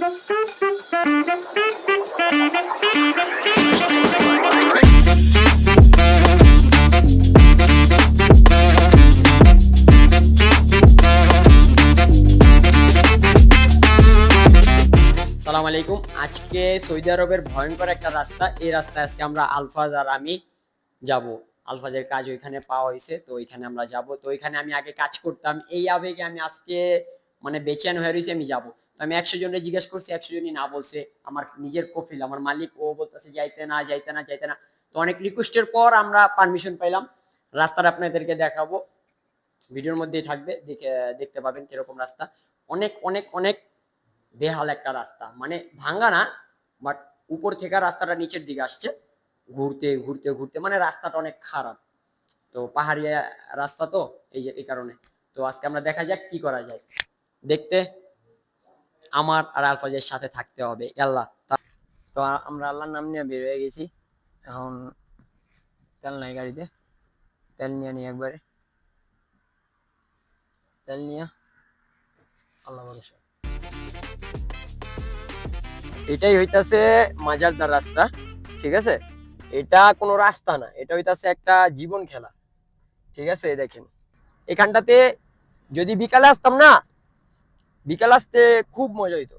সালাম আলাইকুম। আজকে সৌদি আরবের ভয়ঙ্কর একটা রাস্তা। এই রাস্তায় আজকে আমরা আলফাজ আর আমি যাব। আলফাজের কাজ ওইখানে পাওয়া হয়েছে, তো ওইখানে আমরা যাব। তো ওইখানে আমি আগে কাজ করতাম। এই আবেগে আমি আজকে মানে বেচেন হয়ে রয়েছে, আমি যাব। তো আমি একশো জনের জিজ্ঞেস করছি, একশো জনই না বলছে, আমার নিজের কফিল আমার মালিক, ও বলতেছে যাইতে না যাইতে না যাইতে না। তো অনেক রিকোয়েস্টের পর আমরা পারমিশন পাইলাম। রাস্তাটা আপনাদেরকে দেখাবো। ভিডিওর মধ্যেই থাকবে, দেখে, দেখতে পাবেন কীরকম রাস্তা। অনেক অনেক অনেক বেহাল একটা রাস্তা। মানে ভাঙ্গা না বাট উপর থেকে রাস্তাটা নিচের দিকে আসছে। ঘুরতে ঘুরতে ঘুরতে মানে রাস্তাটা অনেক খারাপ। তো পাহাড়িয়া রাস্তা তো, এই যে, এই কারণে। তো আজকে আমরা দেখা যাক কি করা যায়। দেখতে আমার আর আলফাজের সাথে থাকতে হবে। আল্লাহ তো আমরা আল্লাহর নাম নিয়ে বের হয়ে গেছি। এখন তেল নাই গাড়িতে। তেল নিয়ে নিই একবারে। তেল নিয়ে আল্লাহ ভরসা। এটাই হইতাছে মাজারদার রাস্তা, ঠিক আছে? এটা কোনো রাস্তা না, এটা হইতাছে একটা জীবন খেলা, ঠিক আছে? দেখেন, এখানটাতে যদি বিকালে আসতাম না বিকালে আসতে খুব মজা হইতো।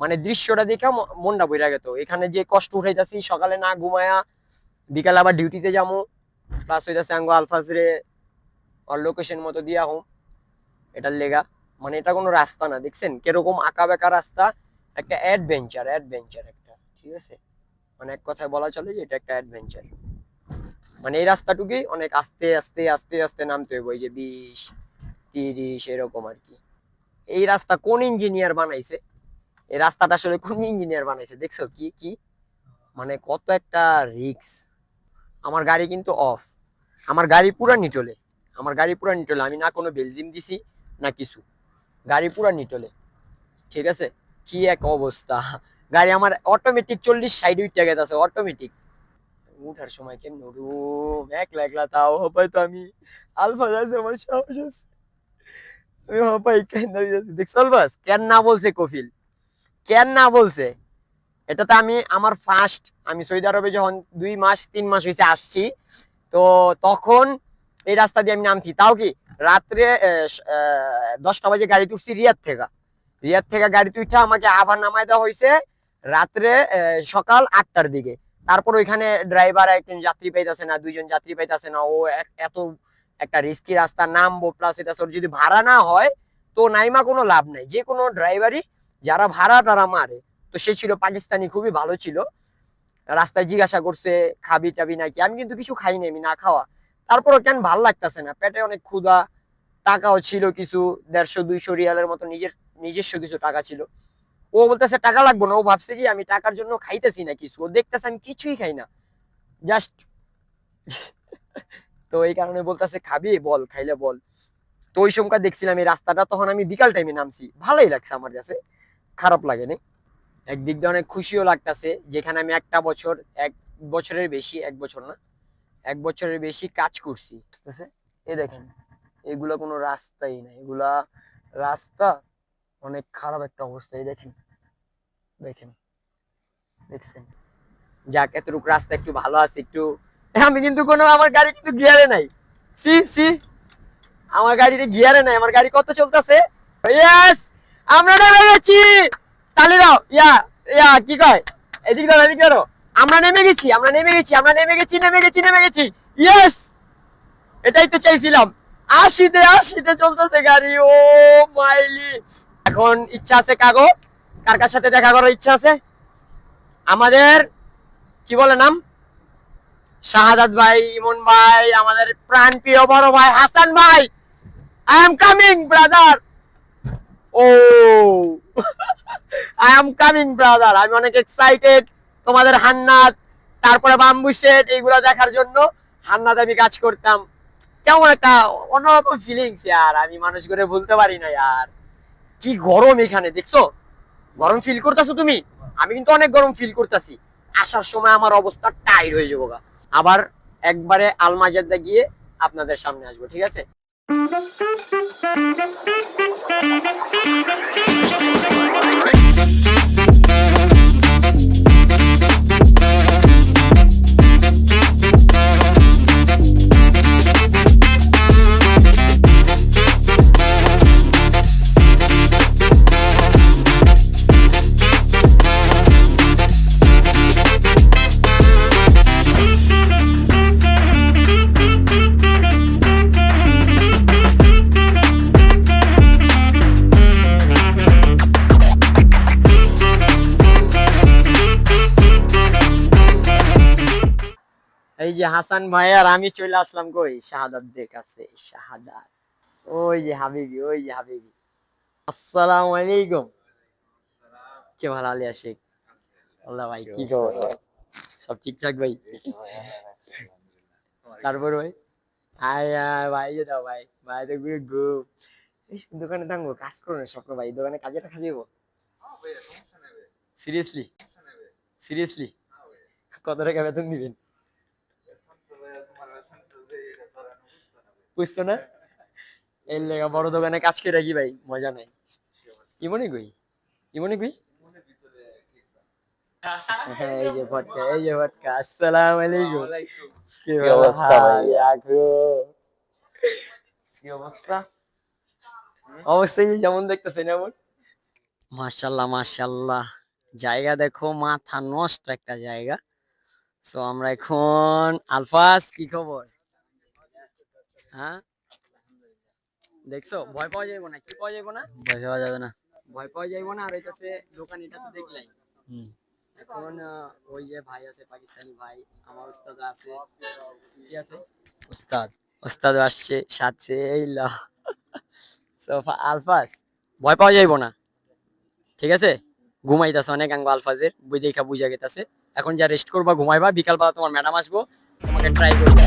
মানে দৃশ্যটা দেখে মনটা বইরা গেত। এখানে যে কষ্ট উঠাইতাছি, সকালে না ঘুমায়া, বিকালে আবার ডিউটিতে যাব প্লাস হইতাছে আঙ্গো আলফাজরে আর লোকেশন মতো দিয়া হোম। এটার লেগা। মানে এটা কোনো রাস্তা না, দেখছেন? কীরকম আঁকা বেঁকা রাস্তা, একটা অ্যাডভেঞ্চার অ্যাডভেঞ্চার একটা, ঠিক আছে? মানে এক কথায় বলা চলে যে এটা একটা অ্যাডভেঞ্চার মানে এই রাস্তাটুকুই অনেক আস্তে আস্তে আস্তে আস্তে নামতে হবে ওই যে বিশ, তিরিশ, এরকম আর কি। এই রাস্তা কোন ইঞ্জিনিয়ার বানাইছে? এই রাস্তাটা আসলে কোন ইঞ্জিনিয়ার বানাইছে? দেখছ কি কি? মানে কত একটা রিক্স আমার গাড়ি কিন্তু অফ আমার গাড়ি পুরা নিটলে। আমার গাড়ি পুরা নিটলে। আমি না কোনো বেলজিম দিছি, না কিছু। গাড়ি পুরা নিটলে। ঠিক আছে? কি এক অবস্থা। গাড়ি আমার অটোমেটিক চল্লিশ সাইড উইটটা গেছে অটোমেটিক উঠার সময় কেমন রুম একলা একলা তাও হপাই তো আমি। আলফা যাচ্ছে আমার সাহস আছে। আমি হপাই কেন না বলছে কফিল? কেন না বলছে? এটা তো আমি আমার ফার্স্ট আমি সৌদি আরবে যখন দুই মাস, তিন মাস হয়েছে আসছি, তো তখন এই রাস্তা দিয়ে আমি নামছি। তাও কি? রাত্রে দশটা বাজে গাড়ি তুলছি রিয়াদ থেকে। রিয়াদ থেকে গাড়ি তুইটা আমাকে আবার নামাই দেওয়া হয়েছে রাত্রে সকাল আটটার দিকে। তারপর ওইখানে ড্রাইভার একজন যাত্রী পাইতেছে না, দুইজন যাত্রী পাইতেছে না, ও এত একটা রিস্কি রাস্তা নামবো প্লাস এটা ওর যদি ভাড়া না হয়, তো নাইমা কোনো লাভ নাই। যে কোনো ড্রাইভারই যারা ভাড়া টারা মারে। তো সে ছিল পাকিস্তানি, খুবই ভালো ছিল। রাস্তায় জিজ্ঞাসা করছে, খাবি টাবি নাকি? আমি কিন্তু কিছু খাইনি আমি না খাওয়া। তারপরও কেন ভালো লাগতেছে না? পেটে অনেক ক্ষুধা, টাকাও ছিল কিছু, দেড়শো, দুইশো রিয়ালের মতো নিজের, নিজস্ব কিছু টাকা ছিল। ও বলতেছে, টাকা লাগবে না। ও ভাবছে কি, আমি টাকার জন্য খাইতেছি না কিছু। ও দেখতেছে, আমি কিছুই খাই না। জাস্ট তো এই কারণে বলতেছে, খাবি? বল, খাইলে বল। তো ওই সময় দেখছিলাম এই রাস্তাটা, তখন আমি বিকাল টাইমে নামছি। ভালোই লাগছে আমার কাছে, খারাপ লাগেনি একদিক দিয়ে অনেক খুশিও লাগতেছে, যেখানে আমি একটা বছর, এক বছরের বেশি, এক বছর না, এক বছরের বেশি কাজ করছি? এই দেখেন, এগুলো কোনো রাস্তাই না এগুলা রাস্তা অনেক খারাপ একটা অবস্থা, এই দেখেন দেখেন, দেখছেন? যাক, এতটুকু রাস্তা একটু ভালো আছে, একটু আমি কিন্তু কোনো, আমার গাড়ি কিন্তু গিয়ারে নাই। সি সি। আমার গাড়িতে গিয়ারে নাই, আমার গাড়ি কত চলতেছে? ইয়েস আমরা নেমে গেছি! তালি দাও, ইয়া ইয়া, কি কয়? এদিক দাও এদিক দাও আমরা নেমে গেছি, আমরা নেমে গেছি, আমরা নেমে গেছি নেমে গেছি নেমে গেছি। ইয়েস এটাই তো চাইছিলাম। আশিতে আশিতে চলতেছে গাড়ি, ও মাইলি এখন ইচ্ছা আছে কাগো? কার কার সাথে দেখা করার ইচ্ছা আছে? আমাদের, কি বলে নাম? শাহাদাত ভাই, ইমন ভাই, আমাদের প্রাণ প্রিয় বড় ভাই হাসান ভাই। আই এম কামিং ব্রাদার ও। আই এম কামিং ব্রাদার আমি অনেক এক্সাইটেড তোমাদের হান্নাত, তারপরে বাম্বু সেট এইগুলো দেখার জন্য হান্নাত আমি কাজ করতাম। কেমন একটা অন্যরকম ফিলিংস ইয়ার। আমি মানুষ করে বলতে পারি না, ইয়ার। কি গরম এখানে, দেখছ? গরম ফিল করতেছো তুমি? আমি কিন্তু অনেক গরম ফিল করতেছি। আসার সময় আমার অবস্থা টাইট হয়ে যাব গা। আবার একবারে আলমাজারদা গিয়ে আপনাদের সামনে আসব ঠিক আছে? যে হাসান ভাই আর আমি চলে আসলাম কই? শাহাদাত দের কাছে, শাহাদাত। ওই যে হাবিবি, ওই যে হাবিবি। আসসালামু আলাইকুম। কে ভালো আলী আশিক আল্লাহ ভাই, কি খবর? সব ঠিকঠাক ভাই? তারপর ভাই? আয় আয়, ভাই যে দাও ভাই। ভাই, তো গুড দোকানে থাকব, কাজ করো না স্বপ্ন ভাই। দোকানে কাজে টাকা যাব সিরিয়াসলি সিরিয়াসলি কত টাকা বেতন দিবেন? বুঝতো না? এর লেগা বড় দোকানে কাজ করে রাখি ভাই? মজা নাই। ইমনি কই? ইমনি কই? হ্যাঁ, এই যে ফটকা এই যে ফটকা আসসালামু আলাইকুম। কি অবস্থা ভাই? কি অবস্থা? অবশ্যই যেমন দেখতেছেন এমন। মাশাল্লাহ মাশাল্লাহ জায়গা দেখো মাথা নষ্ট একটা জায়গা। তো আমরা এখন আলফাস কি খবর? হ্যাঁ? দেখছ? ভয় পাওয়া যাইবো না। কি পাওয়া যাইবো না? ভয় পাওয়া যাবে না। ভয় পাওয়া যাইবো না। আর দোকান এটা তো দেখলাই। এখন ওই যে ভাই আছে পাকিস্তানি ভাই আমার উস্তাদ আছে। কি আছে? উস্তাদ। ওস্তাদ আসছে সাথে এই ল। সোফা আলফাস ভয় পাওয়া যাইবো না। ঠিক আছে? ঘুমাইতাছে অনেক আঙ্গ আলফাজের বই দেখা বুঝা গেতাছে। এখন যা রেস্ট করবা ঘুমাইবা বিকালবেলা তোমার ম্যাডাম আসব তোমাকে ট্রাই করবে।